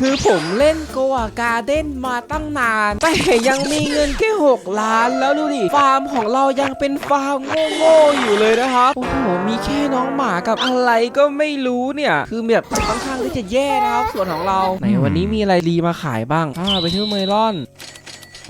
คือผมเล่นโกอาการ์เด้นมาตั้งนาน แต่ยังมีเงินแค่6ล้านแล้วดูดิ ฟาร์มของเรายังเป็นฟาร์มโง่ๆอยู่เลยนะครับ โอ้โห มีแค่น้องหมากับอะไรก็ไม่รู้เนี่ย คือแบบค่อนข้างที่จะแย่นะครับส่วนของเรา ในวันนี้มีอะไรดีมาขายบ้างอ่าไปเที่ยวเมลอน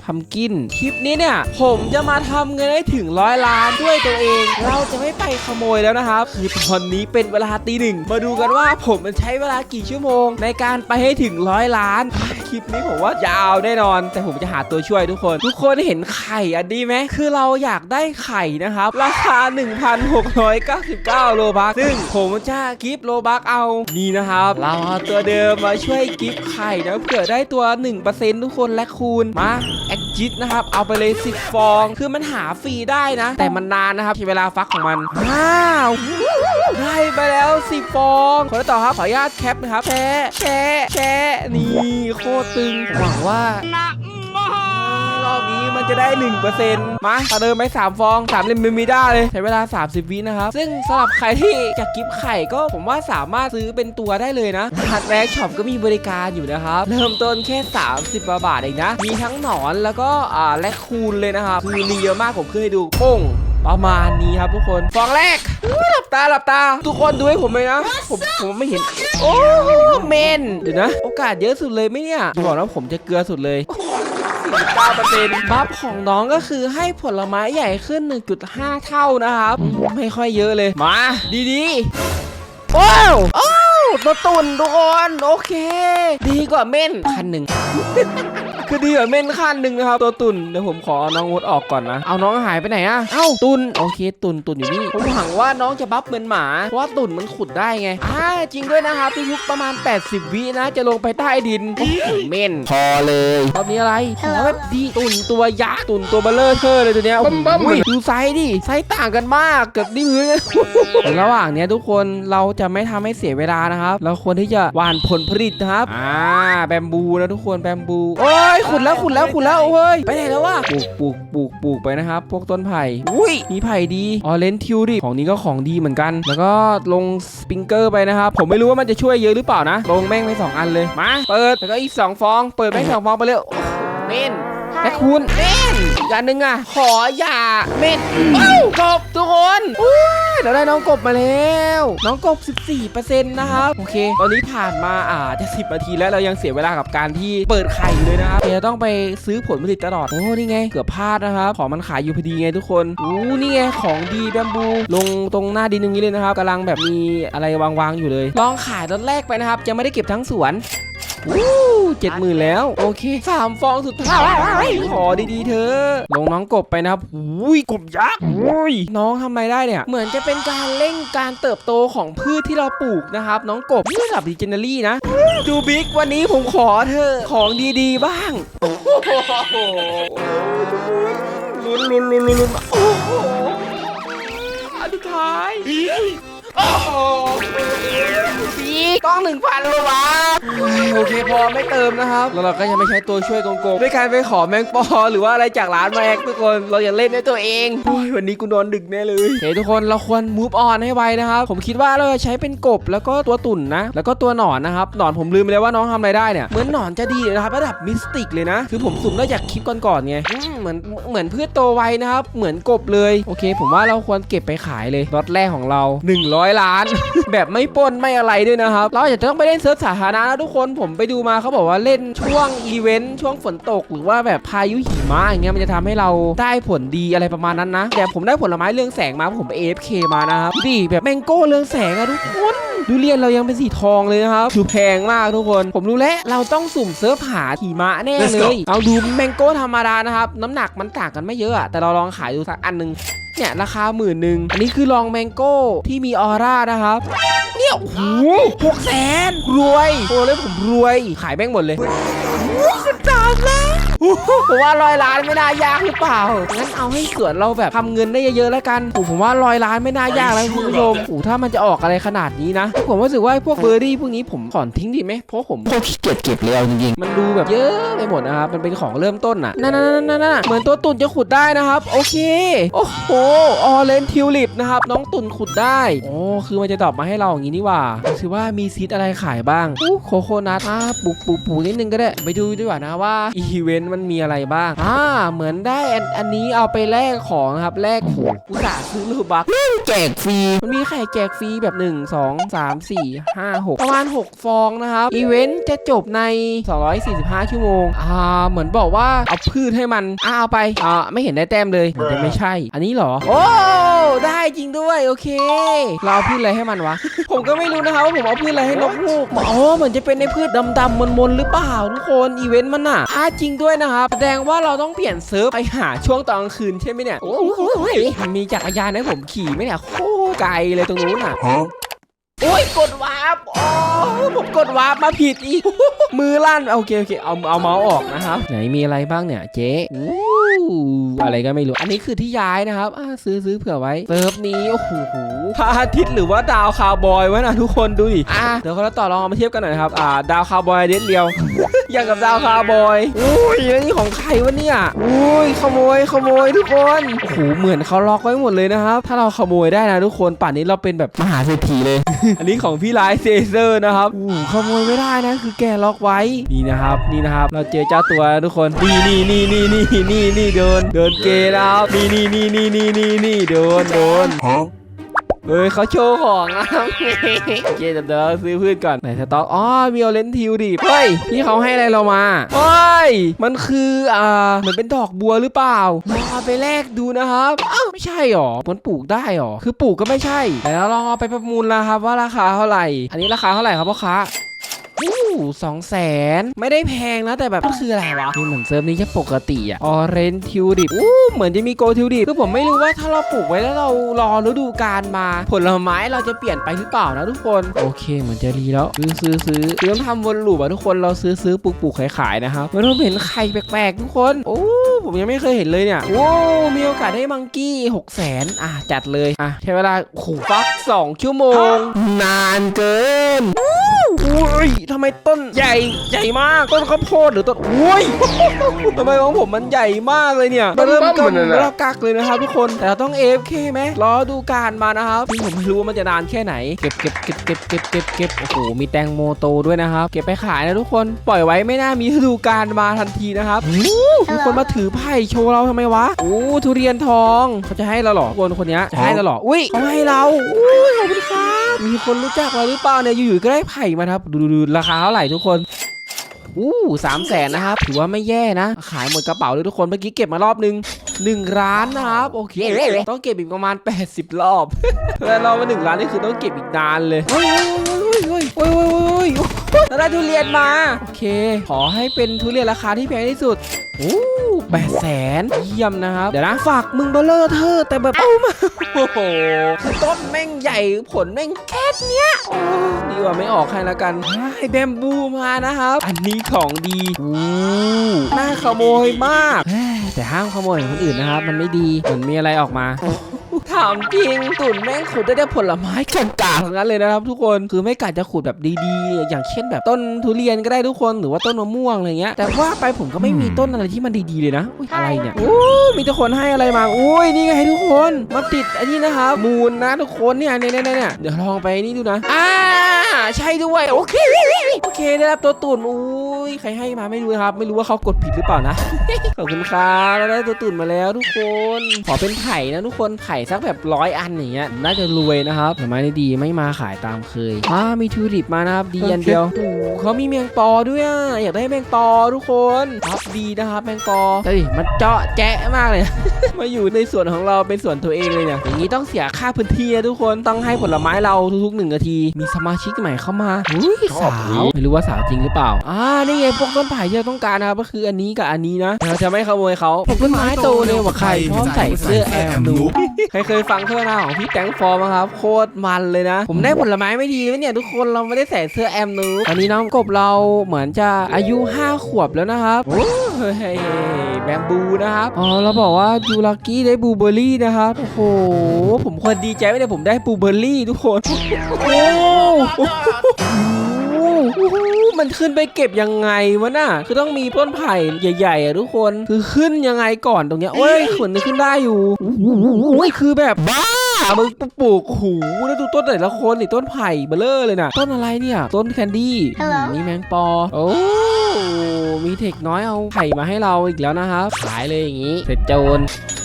พัมกิน คลิปนี้เนี่ย ผมจะมาทำเงินให้ถึงร้อยล้านด้วยตัวเอง เราจะไม่ไปขโมยแล้วนะครับ คือตอนนี้เป็นเวลาตีหนึ่ง มาดูกันว่าผมมันใช้เวลากี่ชั่วโมง ในการไปให้ถึงร้อยล้าน คลิปนี้ผมว่ายาวแน่นอน แต่ผมจะหาตัวช่วยทุกคน ทุกคนเห็นไข่อันนี้ไหม คือเราอยากได้ไข่นะครับ ราคา 1,699 โลบักซึ่งผมจะกิฟโลบักเอา นี่นะครับ เราเอาตัวเดิมมาช่วยกิฟไข่นะเผื่อได้ตัว 1%ทุกคนและคูณมาแอ จิตนะครับ เอาไปเลย 10 ฟอง คือมันหาฟรีได้นะ แต่มันนานนะครับที่เวลาฟักของมันว้าวได้ไปแล้ว 10 ฟองขอต่อครับขออนุญาตแคปนะครับแชะแชะแชะนี่โคตรตึงหวังว่า จะได้ 1%มาต่อเดิมไป3ฟอง3เล่มเบมิด้าเลย ใช้เวลา 30 วินะครับ ซึ่งสำหรับใครที่จะกิฟต์ไข่ก็ผมว่าสามารถซื้อเป็นตัวได้เลยนะฮัดแวร์ช็อปก็มีบริการอยู่นะครับ เริ่มต้นแค่ 30 บาทเองนะ มีทั้งหนอนแล้วก็อ่าและคูณเลยนะครับคือมีเยอะมากผมขึ้นให้ดูโป้งประมาณนี้ครับทุกคน ฟองแรกหลับตาหลับตา ทุกคนดูให้ผมเลยนะ ผมผมไม่เห็น โอ้เมนเดี๋ยวนะ โอกาสเยอะสุดเลยไหมเนี่ยบอกแล้วผมจะเกลือสุดเลย 49%บัฟของน้องก็คือให้ผลไม้ใหญ่ขึ้น 1.5 เท่านะครับ ไม่ค่อยเยอะเลย มา ดีๆว้าวโอ้าวตัวตุ่นทุกคน โอเค ดีกว่าเม่นคันหนึ่ง คือดีกว่าเม่นคันหนึ่งนะครับตัวตุ่นเดี๋ยวผมขอเอาน้องงดออกก่อนนะ เอาน้องหายไปไหนอะเอ้าตุ่นโอเค ตุ่นตุ่นอยู่นี่ผมหวังว่าน้องจะบัฟเหมือนหมาเพราะว่าตุ่นมันขุดได้ไงอ่าจริงด้วยนะครับทุกๆประมาณ 80 วินะ จะลงไปใต้ดินโอ้โหเม่นพอเลยรอบนี้อะไรขอแบบดีตุ่นตัวยักษ์ตุ่นตัวเบลเลอร์เทอร์เลยตัวเนี้ยบั้มบั้มโอ้โหดูไซส์ดิไซส์ต่างกันมากเกือบนิ้วเลยระหว่างเนี้ยทุกคนเราจะไม่ทำให้เสียเวลานะครับ เราควรที่จะหว่านผลผลิตนะครับอ่าแบมบูนะทุกคนแบมบูโอ้ยขุดแล้วขุดแล้วขุดแล้วเฮ้ยไปไหนแล้ววะปลูกปลูกปลูกปลูกไปนะครับ พวกต้นไผ่อุ้ยมีไผ่ดีออเรนทิวดิของนี้ก็ของดีเหมือนกัน แล้วก็ลงสปริงเกอร์ไปนะครับผมไม่รู้ว่ามันจะช่วยเยอะหรือเปล่านะลงแม่งไปสองอันเลยมาเปิดแล้วก็อีกสองฟอง เปิดแม่งสองฟองไปเลยโอ้โหเม่นและคุณเม่นอีกอันหนึ่งอะขออย่าเม่นเอ้ากบทุกคนอุ้ย เราได้น้องกบมาแล้ว น้องกบ 14%นะครับ โอเค ตอนนี้ผ่านมาอ่าจะ10นาทีแล้วเรายังเสียเวลากับการที่เปิดไข่อยู่เลยนะครับเดี๋ยวต้องไปซื้อผลผลิตตลอด โอ้ นี่ไง เกือบพลาดนะครับ ของมันขายอยู่พอดีไงทุกคน อู้นี่ไง ของดีแบมบู ลงตรงหน้าดินตรงนี้เลยนะครับกำลังแบบมีอะไรวางๆอยู่เลย ลองขายตอนแรกไปนะครับจะไม่ได้เก็บทั้งสวน เจ็ดหมื่นแล้ว โอเคสามฟองสุดท้ายขอดีๆเธอะลงน้องกบไปนะครับอุ้ยกบยักษ์อุ้ยน้องทำไมได้เนี่ย เหมือนจะเป็นการเร่งการเติบโตของพืชที่เราปลูกนะครับ น้องกบนี่ระดับดิเจเนอรี่นะดูบิ๊กวันนี้ผมขอเธอะของดีๆบ้างโอ้โหลุ้นลุ้นลุ้นลุ้นลุ้นโอ้โหอันสุดท้าย โอ้โหบิ๊กต้องหนึ่งพันเลยวะโอเคพอไม่เติมนะครับแล้วเราก็ยังไม่ใช้ตัวช่วยโกงๆด้วยการไปขอแมงปอหรือว่าอะไรจากร้านแม็กทุกคนเราอย่าเล่นด้วยตัวเองโอ้ยวันนี้กูนอนดึกแน่เลยโอเคทุกคนเราควร move on ให้ไวนะครับผมคิดว่าเราจะใช้เป็นกบแล้วก็ตัวตุ่นนะ แล้วก็ตัวหนอนนะครับหนอนผมลืมไปแล้วว่าน้องทำอะไรได้เนี่ยเหมือนหนอนจะดีนะครับระดับมิสติกเลยนะ คือผมสุ่มได้จากคลิปก่อนๆไงอืมเหมือนเหมือนพืชโตไวนะครับเหมือนกบเลยโอเค ผมว่าเราควรเก็บไปขายเลยรถแรกของเรา100ล้าน แบบไม่ปล้นไม่อะไรด้วยนะครับเราอาจจะต้องไปเล่นเซิร์ฟสาธารณะนะทุกคนผมไปดูมาเขาบอกว่าเล่นช่วงอีเวนต์ช่วงฝนตก หรือว่าแบบพายุหิมะอย่างเงี้ยมันจะทำให้เราได้ผลดีอะไรประมาณนั้นนะแต่ผมได้ผลไม้เรืองแสงมาเพราะผมไป AFK มานะครับดิแบบแมงโก้เรืองแสงอะทุกคนดูเรียนเรายังเป็นสีทองเลยนะครับคือแพงมากทุกคน ผมรู้แล้วเราต้องสุ่มเซิร์ฟหาหิมะแน่ Let's เล go ยเอาดูแมงโก้ธรรมดานะครับ น้ำหนักมันต่างกันไม่เยอะอะแต่เราลองขายดูสักอันหนึง เนี่ยราคาหมื่นหนึ่งอันนี้คือลองแมงโก้ที่มีออร่านะครับ เนี่ยโอ้โหหกแสนรวยโอ้เลยผมรวยขายแม่งหมดเลย สิบสามล้านโอ้โหผมว่าร้อยล้านไม่น่ายากหรือเปล่า งั้นเอาให้สวนเราแบบทำเงินได้เยอะๆแล้วกันโอ้ผมว่าร้อยล้านไม่น่ายากแล้วคุณผู้ชมโอ้ถ้ามันจะออกอะไรขนาดนี้นะ ผมรู้สึกว่าพวกเบอร์รี่พวกนี้ผมถอนทิ้งดีไหมเพราะผมพวกขี้เกียจเก็บเร็วจริงมันดูแบบเยอะไปหมดนะครับ มันเป็นของเริ่มต้นน่ะนั่นนั่นนั่นเหมือนตัวตุ่นจะขุดได้นะครับ โอเค โอ้โห ออเรนทิวลิปนะครับ น้องตุ่นขุดได้ โอ้คือมันจะตอบมาให้เราอย่างนี้นี่หว่าคือว่ามีซีดอะไรขายบ้างอู้โคโคนัทอ่าปลูกปลูกปลูกนิดนึงก็ได้ ไปดูดีกว่านะว่าอีเวนต์มันมีอะไรบ้าง อ่า เหมือนได้อันอันนี้เอาไปแลกของนะครับแลกโอ้โหอุตส่าห์ซื้อลูกบัคๆแจกฟรี มันมีไข่แจกฟรีแบบ 1 2 3 4 5 6 ประมาณ 6 ฟองนะครับอีเวนต์จะจบใน 245 ชั่วโมง อ่า เหมือนบอกว่าเอาพืชให้มันอ่าเอาไป อ่า ไม่เห็นได้แต้มเลยเหมือนจะไม่ใช่ อันนี้เหรอ โอ้ ได้จริงด้วย โอเค เราเอาพืชอะไรให้มันวะ ผมก็ไม่รู้นะครับว่าผมเอาพืชอะไรให้นกฮูก อ๋อ เหมือนจะเป็นในพืชดำๆมนๆหรือเปล่าทุกคนอีเวนต์มันอะอ่าจริงด้วยนะครับแสดงว่าเราต้องเปลี่ยนเซิร์ฟไปหาช่วงตอนกลางคืนใช่ไหมเนี่ยโอ้โหมันมีจักรยานให้ผมขี่ไหมเนี่ยโคตรไกลเลยตรงนู้นอะโอ้ยกดวาร์ปอ๋อผมกดวาร์ปมาผิดอีก มือลั่นโอเคโอเคเอาเอาเมาส์ออกนะครับไหนมีอะไรบ้างเนี่ยเจ๊ อู้อะไรก็ไม่รู้ อันนี้คือที่ย้ายนะครับอ่าซื้อซื้อเผื่อไว้เซิร์ฟนี้โอ้โหพระอาทิตย์หรือว่าดาวคาวบอยวะนะทุกคนดูดิอะเดี๋ยวเราต่อลองเอามาเทียบกันหน่อยนะครับอ่าดาวคาวบอยเด็ดเดียวอย่างกับดาวคาวบอยอุ้ยแล้วนี่ของใครวะเนี่ยอุ้ยขโมยขโมยทุกคนโอ้โหเหมือนเขาล็อกไว้หมดเลยนะครับ ถ้าเราขโมยได้นะทุกคนป่านนี้เราเป็นแบบมหาเศรษฐีเลย อันนี้ของพี่ไลท์เซเซอร์นะครับอู้ขโมยไม่ได้นะ คือแกล็อกไว้นี่นะครับนี่นะครับ เราเจอเจ้าตัวแล้วทุกคนนี่นี่นี่นี่นี่นี่นี่โดนโดนเกย์นะครับนี่นี่นี่นี่นี่นี่นี่โดนโดนเฮ้ยเขาโชว์ของนะครับโอเคเดี๋ยวเดี๋ยวซื้อพืชก่อนไหนสต็อกอ๋อมีออเรนทิวดิเฮ้ยพี่เขาให้อะไรเรามาเฮ้ยมันคืออ่าเหมือนเป็นดอกบัวหรือเปล่าลองเอาไปแลกดูนะครับอ้าวไม่ใช่หรอมันปลูกได้หรอคือปลูกก็ไม่ใช่แต่เราลองเอาไปประมูลแล้วครับว่าราคาเท่าไหร่ อันนี้ราคาเท่าไหร่ครับพ่อค้าอู้ สองแสนไม่ได้แพงนะแต่แบบมันคืออะไรวะนี่เหมือนเซิร์ฟนี้แค่ปกติอะออเรนทิวดิบอู้เหมือนจะมีโกทิวดิบคือผมไม่รู้ว่าถ้าเราปลูกไว้แล้วเรารอฤดูกาลมา ผลไม้เราจะเปลี่ยนไปหรือเปล่านะทุกคน โอเคเหมือนจะรีแล้ว ซื้อซื้อซื้อคือต้องทำวนลูปอะทุกคนเราซื้อซื้อปลูกปลูกขายขายนะครับมันต้องเห็นไข่แปลกๆทุกคน โอ้ผมยังไม่เคยเห็นเลยเนี่ยโอ้มีโอกาสได้มังกี้หกแสนอะจัดเลยอะใช้เวลาโอ้โหฟักสองชั่วโมง นานเกินอุ้ยทำไมต้นใหญ่ใหญ่มากต้นข้าวโพดหรือต้นอุ้ยทำไมของผมมันใหญ่มากเลยเนี่ยเริ่มกำลังกักเลยนะครับทุกคนแต่เราต้อง AFK ไหมรอดูการมานะครับซึ่งผมไม่รู้ว่ามันจะนานแค่ไหนเก็บเก็บเก็บเก็บเก็บเก็บเก็บโอ้โหมีแตงโมโตด้วยนะครับเก็บไปขายนะทุกคนปล่อยไว้ไม่น่ามีฤดูการมาทันทีนะครับทุกคนมาถือไผ่โชว์เราทำไมวะโอ้ทุเรียนทองเขาจะให้เราเหรอคนคนนี้จะให้เราเหรออุ้ยเขาให้เราอุ้ยขอบคุณครับ มีคนรู้จักเราหรือเปล่าเนี่ยอยู่ๆก็ได้ไผ่มาครับ ดูดูดูราคาเท่าไหร่ทุกคนอู้สามแสนนะครับถือว่าไม่แย่นะ ขายหมดกระเป๋าเลยทุกคนเมื่อกี้เก็บมารอบนึงหนึ่งร้านนะครับ โอเค ต้องเก็บอีกประมาณ 80 รอบ แล้วเรามาหนึ่งร้านนี่คือต้องเก็บอีกนานเลยเฮ้ยเฮ้ยเฮ้ยเฮ้ยเฮ้ย เฮ้ยแล้วได้ทุเรียนมา โอเค ขอให้เป็นทุเรียนราคาที่แพงที่สุดโอ้แปดแสนเยี่ยมนะครับ เดี๋ยวนะฝากมึงเบลเลอร์เธอ แต่แบบเอามาโอ้โหคือต้นแม่งใหญ่ผลแม่งแค่เนี้ยโอ้ดีกว่าไม่ออกให้ละกันให้แบมบูมานะครับ อันนี้ของดีอู้น่าขโมยมากเฮ้ยแต่ห้ามขโมยของคนอื่นนะครับ มันไม่ดีเหมือนมีอะไรออกมา ถามจริงตุ่นแม่งขุดได้แต่ผลไม้กันกากๆทั้งนั้นเลยนะครับ ทุกคนคือไม่กะจะขุดแบบดีๆ อย่างเช่นแบบต้นทุเรียนก็ได้ทุกคนหรือว่าต้นมะม่วงอะไรเงี้ยแต่ว่าไปผมก็ไม่มีต้นอะไรที่มันดีๆเลยนะอุ๊ยอะไรเนี่ยโอ้มีแต่คนให้อะไรมาอุ้ยนี่ไงทุกคนมาติดอันนี้นะครับมูลนะทุกคนเนี่ยเนี่ยเนี่ยเนี่ยเดี๋ยวลองไปนี่ดูนะอ่าใช่ด้วยโอเคโอเคได้รับตัวตุ่นอุ้ยใครให้มาไม่รู้นะครับ ไม่รู้ว่าเขากดผิดหรือเปล่านะ ขอบคุณครับเราได้ตัวตุ่นมาแล้วทุกคน ขอเป็นไผ่นะทุกคนไผ่สักแบบร้อยอันอย่างเงี้ยน่าจะรวยนะครับผลไม้ดีๆไม่มาขายตามเคยอ่ามีทูริปมานะครับดีอันเดียวโอ้โหเขามีแมงปอด้วยอะอยากได้แมงปอทุกคนครับดีนะครับแมงปอเฮ้ยมันเจาะแจ๊ะมากเลย มาอยู่ในส่วนของเราเป็นส่วนตัวเองเลยเนี่ยอย่างนี้ต้องเสียค่าพื้นที่นะทุกคนต้องให้ผลไม้เราทุกๆหนึ่งนาที มีสมาชิกใหม่เข้ามาอุ้ยสาวไม่รู้ว่าสาวจริงหรือเปล่า อ่า นี่ไงพวกต้นไผ่ที่เราต้องการนะครับก็คืออันนี้กับอันนี้นะเราจะไม่ขโมยเขาปลูกต้นไม้โตเร็วกว่าใครพร้อมใส่เสื้อแอมนูใครเคยฟังโฆษณาของพี่แตงฟอร์มครับ โคตรมันเลยนะ ผมได้ผลไม้ไม่ดีไหมเนี่ยทุกคนเราไม่ได้ใส่เสื้อแอมนูตอนนี้น้องกบเราเหมือนจะอายุ 5 ขวบแล้วนะครับโอ้เฮ้ยแบมบูนะครับ อ๋อ เราบอกว่ายูลักกี้ได้บลูเบอร์รี่นะครับ โอ้โห ผมควรดีใจไหมเนี่ยผมได้บลูเบอร์รี่ทุกคน โอ้โหโอ้โห มันขึ้นไปเก็บยังไงวะน่ะคือต้องมีต้นไผ่ใหญ่ๆอะทุกคนคือขึ้นยังไงก่อนตรงเนี้ยโอ้ยขนมันขึ้นได้อยู่โอ้ยคือแบบบ้ามึงปลูกหูแล้วดูต้นแต่ละคนนี่ต้นไผ่เบลเลอร์เลยน่ะต้นอะไรเนี่ย ต้นแคนดี้ Hello มีแมงปอโอ้มีเทคน้อยเอาไผ่มาให้เราอีกแล้วนะครับขายเลยอย่างนี้เสร็จโจรเมื่อไห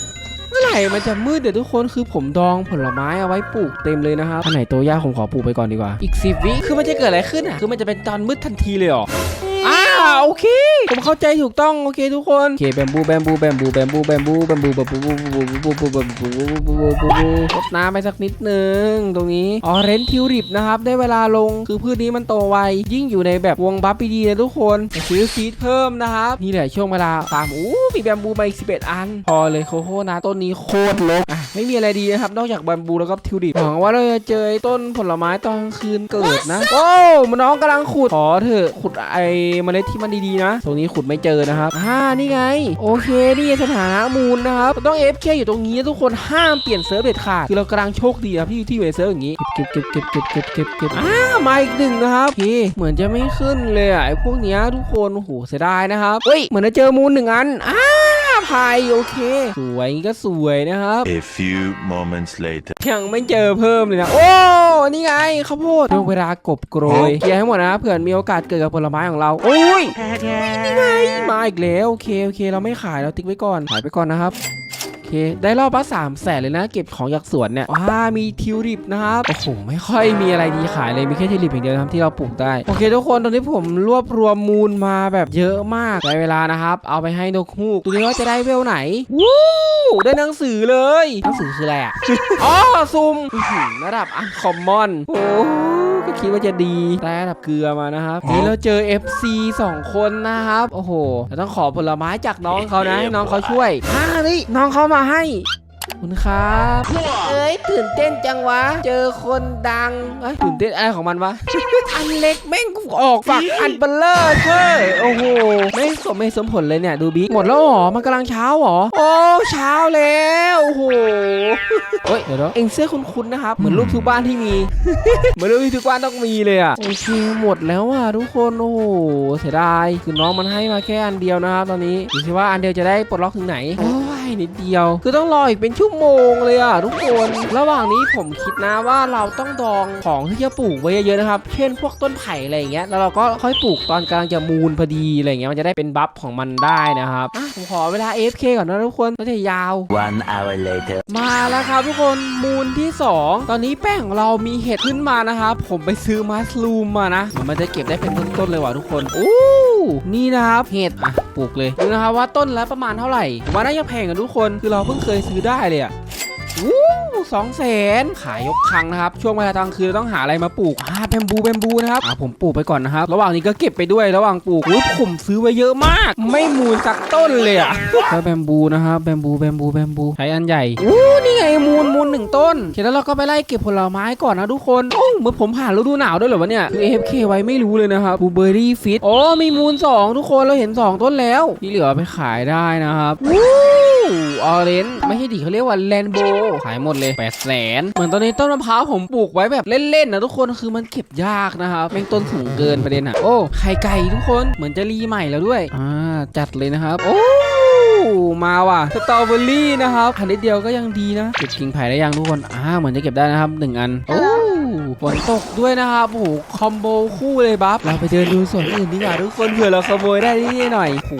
ร่มันจะมืดเดี๋ยวทุกคนคือผมดองผลไม้เอาไว้ปลูกเต็มเลยนะครับอันไหนตัวยากผมขอปลูกไปก่อนดีกว่า อีกสิบวิคือมันจะเกิดอะไรขึ้นอะคือมันจะเป็นตอนมืดทันทีเลยเหรอ โอเค ผมเข้าใจถูกต้องโอเคทุกคนโอเคแบมบูแบมบูแบมบูแบมบูแบมบูแบมบูแบมบูแบมบูแบมบูแบมบูแบมบูแบมบูแบมบูแบมบูรดน้ำไปสักนิดนึงตรงนี้ออเรนทิวริปนะครับได้เวลาลงคือพืชนี้มันโตไวยิ่งอยู่ในแบบวงบัฟดีนะทุกคนซื้อซีดเพิ่มนะครับนี่แหละช่วงเวลาฟาร์มอู้มีแบมบูมาอีก11 อัน พอเลยโคโค่นะต้นนี้โคตรรกอะไม่มีอะไรดีนะครับนอกจากแบมบูแล้วก็ทิวริปหวังว่าเราจะเจอต้นผลไม้ตอนกลางคืนเกิดนะโอ้มันน้องกำลังขุดขอเถอะขุดไอ้เมล็ดที่มันดีๆนะ ตรงนี้ขุดไม่เจอนะครับอ่านี่ไง โอเคนี่สถานะมูลนะครับต้อง FK อยู่ตรงนี้นะทุกคนห้ามเปลี่ยนเซิร์ฟเด็ดขาดคือเรากำลังโชคดีนะที่ที่อยู่ในเซิร์ฟอย่างนี้เก็บเก็บเก็บเก็บเก็บเก็บเก็บอ่ามาอีกหนึ่งนะครับโอเคเหมือนจะไม่ขึ้นเลยอะไอ้พวกเนี้ยทุกคนโอ้โหเสียดายนะครับเฮ้ยเหมือนจะเจอมูลหนึ่งอันอ่า พายโอเค สวยก็สวยนะครับ A few moments later. ยังไม่เจอเพิ่มเลยนะ โอ้นี่ไงข้าวโพดช่วงเวลากบโกรยเคลียร์ให้หมดนะเผื่อมีโอกาสเกิดกับผลไม้ของเราโอ้ยนี่ไงมาอีกแล้วโอเคโอเค เราไม่ขายเราติ๊กไว้ก่อนขายไปก่อนนะครับโอ เค ได้รอบละสามแสนเลยนะเก็บของจากสวนเนี่ยว้ามีทิวลิปนะครับโอ้โหไม่ค่อยมีอะไรดีขายเลยมีแค่ทิวลิปอย่างเดียวนะครับที่เราปลูกได้โอเคทุกคนตอนนี้ผมรวบรวมมูลมาแบบเยอะมากได้เวลานะครับ เอาไปให้นกฮูกดูดิว่าจะได้เวลไหนวู้ได้หนังสือเลยหนังสือคืออะไรอะอ๋อซุ่มระดับอันคอมมอนโอ้ ก็คิดว่าจะดีได้ระดับเกลือมานะครับนี่เราเจอ FC 2 คนนะครับ โอ้โหเราต้องขอผลไม้จากน้องเขานะให้น้องเขาช่วยอ่านี่น้องเขามาให้ขอบ คุณครับเอ้ยตื่นเต้นจังวะ เจอคนดังเอ้ยตื่นเต้นอะไรของมันวะ อันเล็กแม่งออกฝักอันเบลเลอร์เช่ยโอ้โหไม่สมไม่สมผลเลยเนี่ยดูบิ๊กหมดแล้วเหรอมันกำลังเช้าเหรอ โอ้เช้าแล้วโอ้โหเฮ้ยเดี๋ยวนะเอ็งเสื้อคุ้นๆนะครับเหมือนรูปทุกบ้านที่มีเหมือนรูปที่ทุกบ้านต้องมีเลยอะโอเคหมดแล้วอะทุกคนโอ้โหเสียดายคือน้องมันให้มาแค่อันเดียวนะครับตอนนี้ดูสิว่าอันเดียวจะได้ปลดล็อกถึงไหนโอ้ยนิดเดียว คือต้องรออีกเป็นชั่วโมงเลยอะทุกคน ระหว่างนี้ผมคิดนะว่าเราต้องดองของที่จะปลูกไว้เยอะๆนะครับ เช่นพวกต้นไผ่อะไรอย่างเงี้ย แล้วเราก็ค่อยปลูกตอนกำลังจะมูลพอดีอะไรอย่างเงี้ย มันจะได้เป็นบัฟของมันได้นะครับอะผมขอเวลา AFK ก่อนนะทุกคนมันจะยาว One hour later. มาแล้วครับทุกคนมูลที่ 2 ตอนนี้แป้งของเรามีเห็ดขึ้นมานะครับ ผมไปซื้อมัสลูมมานะเดี๋ยวมันจะเก็บได้เป็นต้นๆเลยว่ะทุกคน อู้ นี่นะครับเห็ดอะปลูกเลยดูนะครับว่าต้นละประมาณเท่าไหร่มว่าน่าจะแพงกันทุกคนคือเราเพิ่งเคยซื้อได้เลยอะ อู้สองแสนขายยกครั้งนะครับ ช่วงเวลากลางคืนเราต้องหาอะไรมาปลูกอ่าแบมบูแบมบูนะครับอ่าผมปลูกไปก่อนนะครับ ระหว่างนี้ก็เก็บไปด้วยระหว่างปลูกอุ้ยผมซื้อไว้เยอะมาก ไม่มูลสักต้นเลยอะแล้วแบมบูนะครับแบมบูแบมบูแบมบูใช้อันใหญ่อู้นี่ไงมูลมูลหนึ่งต้นเสร็จแล้วเราก็ไปไล่เก็บผลไม้ก่อนนะทุกคนโอ้เหมื่อนผมผ่านฤดูหนาวด้วยเหรอวะเนี่ยคือ AFK ไว้ไม่รู้เลยนะครับบูเบอรี่ฟิตโอ้มีมูล 2 ทุกคนเราเห็น 2 ต้นแล้ว ที่เหลือเอาไปขายได้นะครับวู้ออเรนไม่ใช่ดิเขาเรียกว่าแลนโบขายหมดเลย8 0 0แสนเหมือนตอนนี้ต้นมะพร้าวผมปลูกไว้แบบเล่นๆนะทุกคนคือมันเก็บยากนะครับแม่งต้นสูงเกินประเด็นอะโอ้ไข่ไก่ทุกคนเหมือนจะรีใหม่แล้วด้วยอ่าจัดเลยนะครับ โอ้มาว่ะสตรอเบอรี่นะครับอันนิดเดียวก็ยังดีนะเก็บกิ่งไผ่ได้ยังทุกคนอ่าเหมือนจะเก็บได้นะครับหนึ่งอันโอ้ฝนตกด้วยนะครับโอ้โหคอมโบคู่เลยบัฟเราไปเดินดูส่วนอื่นดีกว่าทุกคนเผื่อเราขโมยได้นิดหน่อยโอ้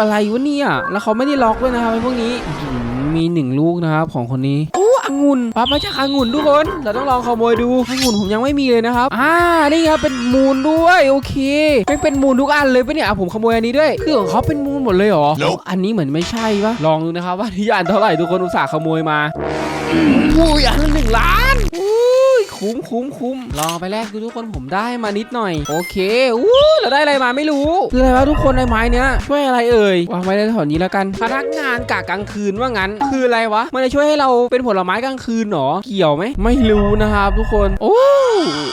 อะไรวะเนี่ย แล้วเขาไม่ได้ล็อกด้วยนะครับไอ้พวกนี้อื้อหือมีหนึ่งลูกนะครับของคนนี้โอ้องุ่นปั๊บมาจากองุ่นทุกคน เราต้องลองขโมยดูองุ่นผมยังไม่มีเลยนะครับ อ่า นี่ครับเป็นมูลด้วยโอเคไม่เป็นมูลทุกอันเลยปะเนี่ยอะผมขโมยอันนี้ด้วย คือของเขาเป็นมูลหมดเลยเหรอ Nope อันนี้เหมือนไม่ใช่ปะลองดูนะครับว่าที่อันเท่าไหร่ทุกคนอุตส่าห์ขโมยมาอุ้ยอันละหนึ่งล้านอุ้ยโคคุ้มคุ้มคุ้มลองไปแรกดูทุกคนผมได้มานิดหน่อย โอเคอู้เราได้อะไรมาไม่รู้คืออะไรวะทุกคนในไม้เนี้ยช่วยอะไรเอ่ยวางไว้ในแถวนี้แล้วกันพนักงานกะกลางคืนว่างั้น คืออะไรวะ มันจะช่วยให้เราเป็นผลไม้กลางคืนเหรอเกี่ยวไหมไม่รู้นะครับทุกคน โอ้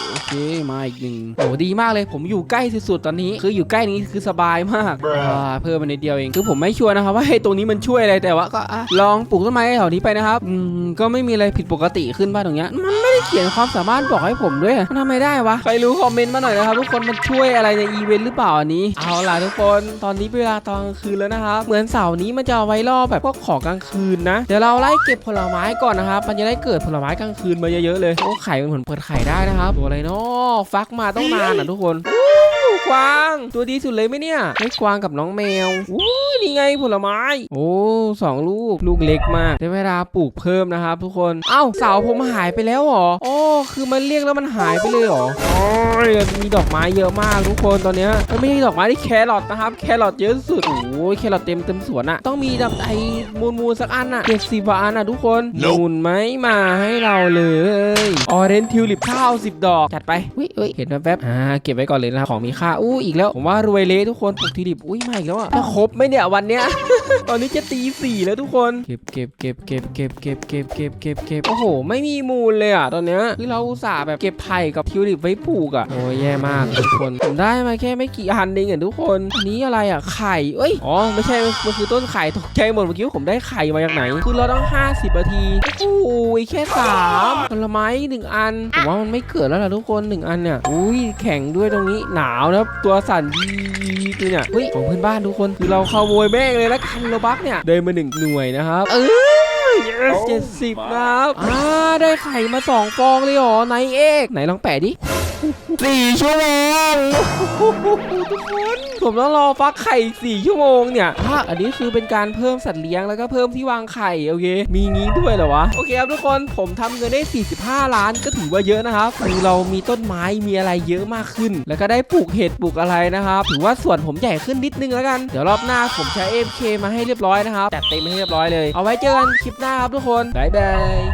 โอเคมาอีกหนึ่งโอ้ดีมากเลยผมอยู่ใกล้สุดๆตอนนี้ คืออยู่ใกล้นี้คือสบายมากอ่าเพิ่มมานิดเดียวเองคือผมไม่ชัวร์นะครับว่าไอ้ตรงนี้มันช่วยอะไรแต่ว่าก็อะลองปลูกต้นไม้แถวนี้ไปนะครับอืมก็ไม่มีอะไรผิดปกติขึ้นบ้างตรงเนี้ยมันไม่ได้เขียนความสาามารถบอกให้ผมด้วยมันทำไมได้วะใครรู้คอมเมนต์มาหน่อยนะครับทุกคนมันช่วยอะไรในอีเวนต์หรือเปล่าอันนี้ เอาล่ะทุกคนตอนนี้เวลาตอนกลางคืนแล้วนะครับเหมือนเสาร์นี้มันจะเอาไว้ล่อแบบพวกของกลางคืนนะ เดี๋ยวเราไล่เก็บผลไม้ก่อนนะครับมันจะได้เกิดผลไม้กลางคืนมาเยอะๆเลยโอ้ไข่มันเหมือนเปิดไข่ได้นะครับตัวอะไรเนาะฟักมาต้องนานอะทุกคน กวาง ตัวดีสุดเลยไหมเนี่ยไอ้กวางกับน้องแมวอู้นี่ไงผลไม้ โอ้สองลูกลูกเล็กมากได้เวลาปลูกเพิ่มนะครับทุกคนเอ้าเสาผมหายไปแล้วเหรอโอ้คือมันเรียกแล้วมันหายไปเลยเหรอโอ้ยมีดอกไม้เยอะมากทุกคนตอนเนี้ยเอ้ยไม่ใช่ดอกไม้ที่แครอทนะครับ แครอทเยอะสุดโอ้ยแครอทเต็มเต็มสวนอะต้องมีแบบไอ้มูลมูลสักอันอะเจ็ดสิบอันอะทุกคน Nope มูลไหมมาให้เราเลยออเรนทิวลิปข้าวสิบดอกจัดไปอุ้ยเอ้ยเห็นแวบๆอ่าเก็บไว้ก่อนเลยนะของมีค่าอู้อีกแล้ว ผมว่ารวยเละทุกคนปลูกทิวลิปอุ้ยมาอีกแล้วอะจะครบไหมเนี่ยวันเนี้ย ตอนนี้จะตีสี่แล้วทุกคน เก็บเก็บเก็บเก็บเก็บเก็บเก็บเก็บเก็บเก็บโอ้โห ไม่มีมูลเลยอะตอนเนี้ยคือเราอุตส่าห์แบบเก็บไผ่กับทิวลิปไว้ปลูกอะโอ้ยแย่มากทุกคนผมได้มาแค่ไม่กี่อันเองอะทุกคนอันนี้อะไรอะไข่เอ้ยอ๋อไม่ใช่มันคือต้นไข่ตกใจหมดเมื่อกี้ว่าผมได้ไข่มาจากไหนคือเราต้อง 50นาทีโอ้ยแค่สามผลไม้หนึ่งอันผมว่ามันไม่เกิดแล้วล่ะทุกคนหนึ่งอันเนี่ยอุ้ยแข็งด้วยตรงนี้หนาวนะครับตัวสั่นยีเลยเนี่ยเฮ้ยของเพื่อนบ้านทุกคนคือเราขโมยแม่งเลยแล้วกันโลบักเนี่ยได้มาหนึ่งหน่วยนะครับเออ yes เจ็ดสิบนะครับอ่าได้ไข่มาสองฟองเลยเหรอไหนเอกไหนลองแปะดิสี่ชั่วโมงทุกคน ผมต้องรอฟักไข่สี่ชั่วโมงเนี่ยอะอันนี้คือเป็นการเพิ่มสัตว์เลี้ยงแล้วก็เพิ่มที่วางไข่โอเค มีงี้ด้วยเหรอวะ โอเคครับทุกคนผมทำเงินได้ 45 ล้านก็ถือว่าเยอะนะครับคือเรามีต้นไม้มีอะไรเยอะมากขึ้น แล้วก็ได้ปลูกเห็ดปลูกอะไรนะครับถือว่าส่วนผมใหญ่ขึ้นนิดนึงแล้วกัน เดี๋ยวรอบหน้าผมใช้ FK มาให้เรียบร้อยนะครับจัดเต็มให้เรียบร้อยเลย เอาไว้เจอกันคลิปหน้าครับทุกคนบ๊ายบาย